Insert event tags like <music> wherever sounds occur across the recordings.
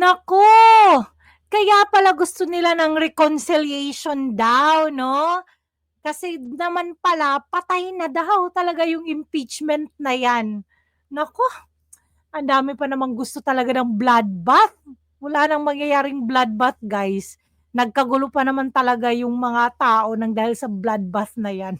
Naku! Kaya pala gusto nila ng reconciliation daw, no? Kasi naman pala, patay na daw talaga yung impeachment na yan. Naku! Ang dami pa namang gusto talaga ng bloodbath. Wala nang mangyayaring bloodbath, guys. Nagkagulo pa naman talaga yung mga tao nang dahil sa bloodbath na yan.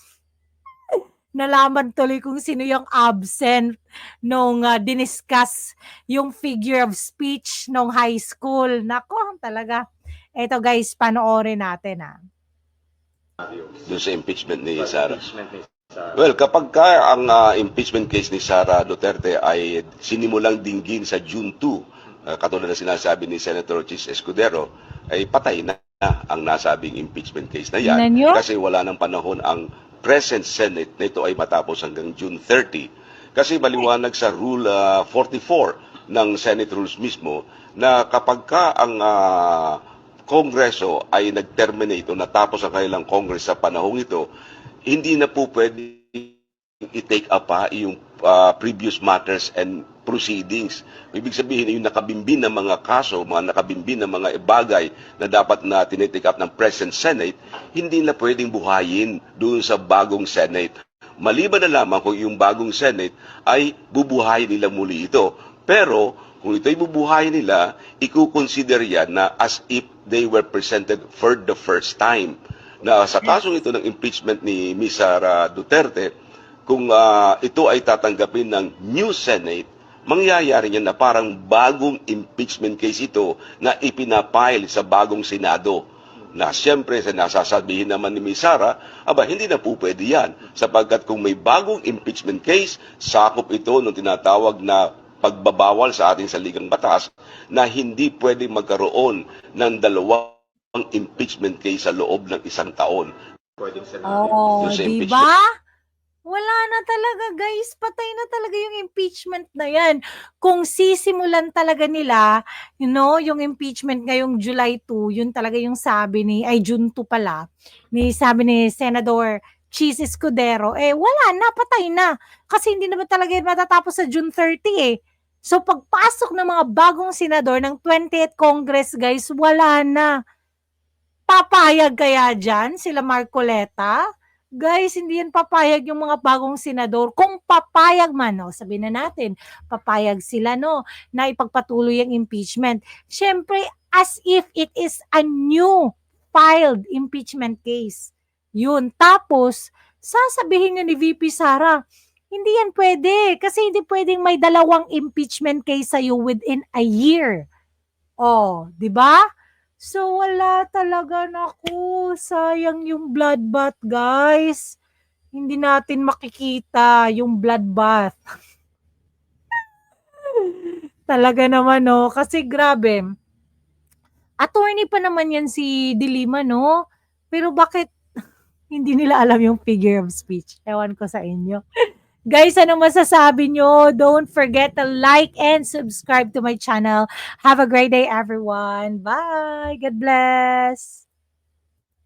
Nalaman tuloy kung sino yung absent nung uh, diniscuss yung figure of speech nung high school. Nako, talaga. Eto guys, panoorin natin ah. doon sa impeachment ni Sara. Well, kapag ka ang ah, impeachment case ni Sara Duterte ay sinimulang dinggin sa June 2, ah, katulad na sinasabi ni Senator Chis Escudero, ay patay na ang nasabing impeachment case na yan. Kasi wala ng panahon ang present Senate na ito ay matapos hanggang June 30. Kasi maliwanag sa Rule ah, 44 ng Senate Rules mismo na kapag ka ang ah, Kongreso ay nag-terminate o natapos ang kanilang Congress sa panahong ito, hindi na po pwede i-take up pa yung ah, previous matters and proceedings. Ibig sabihin, yung nakabimbin ng mga kaso, mga nakabimbin ng mga bagay na dapat na tinitake up ng present Senate, hindi na pwedeng buhayin doon sa bagong Senate. Maliban na lamang kung yung bagong Senate ay bubuhayin nila muli ito. Pero kung ito'y bubuhayin nila, ikukonsider yan na as if they were presented for the first time. Na sa kasong ito ng impeachment ni Ms. Duterte, kung ah, ito ay tatanggapin ng new Senate, mangyayari niyan na parang bagong impeachment case ito na ipinapile sa bagong Senado. Na siyempre, sa nasasabihin naman ni Ms. Sara, aba, hindi na po pwede yan. Sapagkat kung may bagong impeachment case, sakop ito ng tinatawag na pagbabawal sa ating saligang batas na hindi pwede magkaroon ng dalawang impeachment case sa loob ng isang taon. Oh, Yung sa di impeachment. ba? Wala na talaga, guys. Patay na talaga yung impeachment na yan. Kung sisimulan talaga nila, you know, yung impeachment ngayong July 2, yun talaga yung sabi ni, ay June 2 pala, ni sabi ni Senador Cheese Escudero, eh wala na, patay na. Kasi hindi naman talaga yun matatapos sa June 30 eh. So pagpasok ng mga bagong senador ng 20th Congress, guys, wala na. Papayag kaya dyan sila Marcoleta? Guys, hindi yan papayag yung mga bagong senador. Kung papayag man, no, sabihin na natin, papayag sila, no, na ipagpatuloy ang impeachment. Siyempre, as if it is a new filed impeachment case. Yun. Tapos, sasabihin nyo ni VP Sara, hindi yan pwede. Kasi hindi pwedeng may dalawang impeachment case sa'yo within a year. Oh, di ba? So, wala talaga naku. Sayang yung bloodbath, guys. Hindi natin makikita yung bloodbath. <laughs> talaga naman, no? Kasi grabe. Attorney pa naman yan si Dilima, no? Pero bakit <laughs> hindi nila alam yung figure of speech? Ewan ko sa inyo. <laughs> Guys, ano masasabi nyo? Don't forget to like and subscribe to my channel. Have a great day, everyone. Bye. God bless.